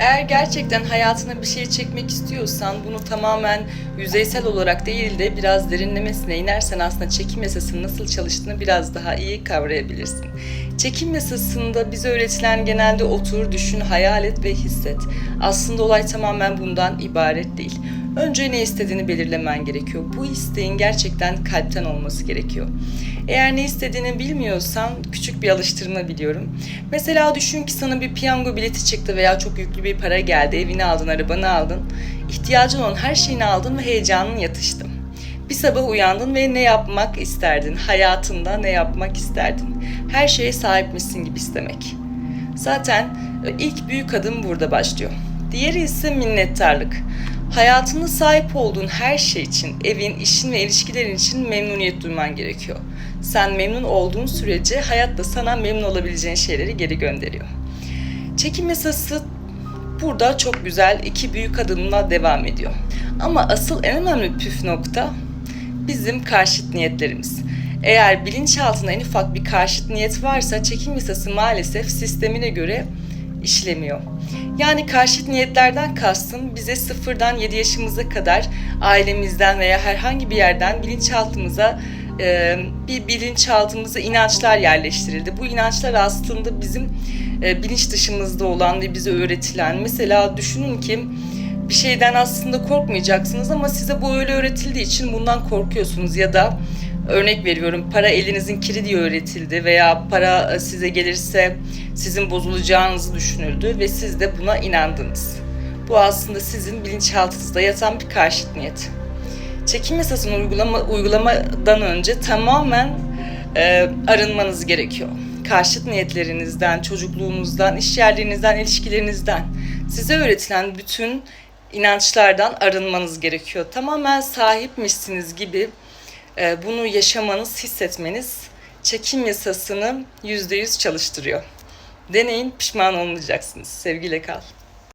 Eğer gerçekten hayatına bir şey çekmek istiyorsan bunu tamamen yüzeysel olarak değil de biraz derinlemesine inersen aslında çekim yasasının nasıl çalıştığını biraz daha iyi kavrayabilirsin. Çekim yasasında bize öğretilen genelde otur, düşün, hayal et ve hisset. Aslında olay tamamen bundan ibaret değil. Önce ne istediğini belirlemen gerekiyor. Bu isteğin gerçekten kalpten olması gerekiyor. Eğer ne istediğini bilmiyorsan küçük bir alıştırma biliyorum. Mesela düşün ki sana bir piyango bileti çıktı veya çok yüklü bir para geldi. Evini aldın, arabanı aldın. İhtiyacın olan her şeyini aldın ve heyecanın yatıştı. Bir sabah uyandın ve ne yapmak isterdin? Hayatında ne yapmak isterdin? Her şeye sahipmişsin gibi istemek. Zaten e, ilk büyük adım burada başlıyor. Diğeri ise minnettarlık. Hayatında sahip olduğun her şey için, evin, işin ve ilişkilerin için memnuniyet duyman gerekiyor. Sen memnun olduğun sürece hayat da sana memnun olabileceğin şeyleri geri gönderiyor. Çekim yasası burada çok güzel iki büyük adımla devam ediyor. Ama asıl en önemli püf nokta bizim karşıt niyetlerimiz. Eğer bilinçaltında en ufak bir karşıt niyet varsa çekim yasası maalesef sistemine göre işlemiyor. Yani karşıt niyetlerden kastım bize sıfırdan 7 yaşımıza kadar ailemizden veya herhangi bir yerden bilinçaltımıza e, bir bilinçaltımıza inançlar yerleştirildi. Bu inançlar aslında bizim e, bilinç dışımızda olan ve bize öğretilen. Mesela düşünün ki bir şeyden aslında korkmayacaksınız ama size bu öyle öğretildiği için bundan korkuyorsunuz ya da örnek veriyorum para elinizin kiri diye öğretildi veya para e, size gelirse sizin bozulacağınızı düşünüldü ve siz de buna inandınız. Bu aslında sizin bilinçaltınızda yatan bir karşıt niyet. Çekim yasasını uygulama, uygulamadan önce tamamen e, arınmanız gerekiyor. Karşıt niyetlerinizden, çocukluğunuzdan, iş yerlerinizden, ilişkilerinizden, size öğretilen bütün inançlardan arınmanız gerekiyor. Tamamen sahipmişsiniz gibi bunu yaşamanız, hissetmeniz çekim yasasını %100 çalıştırıyor. Deneyin, pişman olmayacaksınız. Sevgiyle kal.